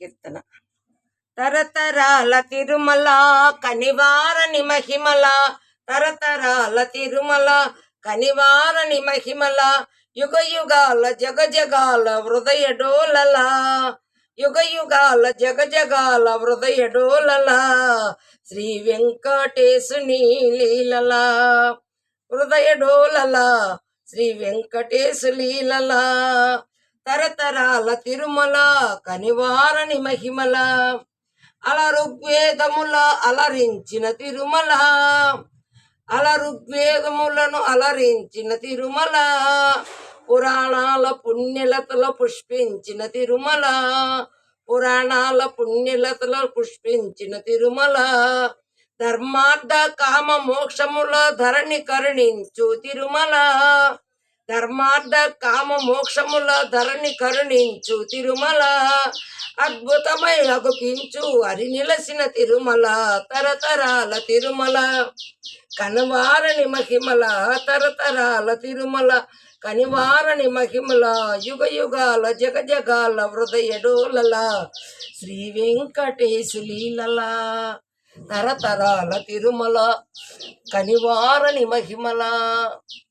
కీర్తన. తరతరాల తిరుమల కనివారని మహిమల తరతరాల తిరుమల కనివారని మహిమల యుగ యుగాల జగ జగాల హృదయ డోలల యుగ యుగాల జగ జగాల హృదయ డోలల శ్రీ వెంకటేశుని లీలల హృదయ డోలల శ్రీ వెంకటేశు లీలలా. తరతరాల తిరుమల కనివారని మహిమల అల ఋగ్వేదముల అలరించిన తిరుమల. అల ఋగ్వేదములను అలరించిన తిరుమల పురాణాల పుణ్యలతల పుష్పించిన తిరుమల పురాణాల పుణ్యలతల పుష్పించిన తిరుమల. ధర్మార్థ కామ మోక్షముల ధరణి కరుణించు తిరుమల. ధర్మార్థ కామ మోక్షముల ధరణి కరుణించు తిరుమల. అద్భుతమై అగుపించు అరి నిలసిన తిరుమల తరతరాల తిరుమల. కనువారని మహిమల తరతరాల తిరుమల. కనివారని మహిమల యుగ యుగాల జగ జగాల హృదయడోలల శ్రీ వెంకటేశులీల తరతరాల తిరుమల. కనివారని మహిమల.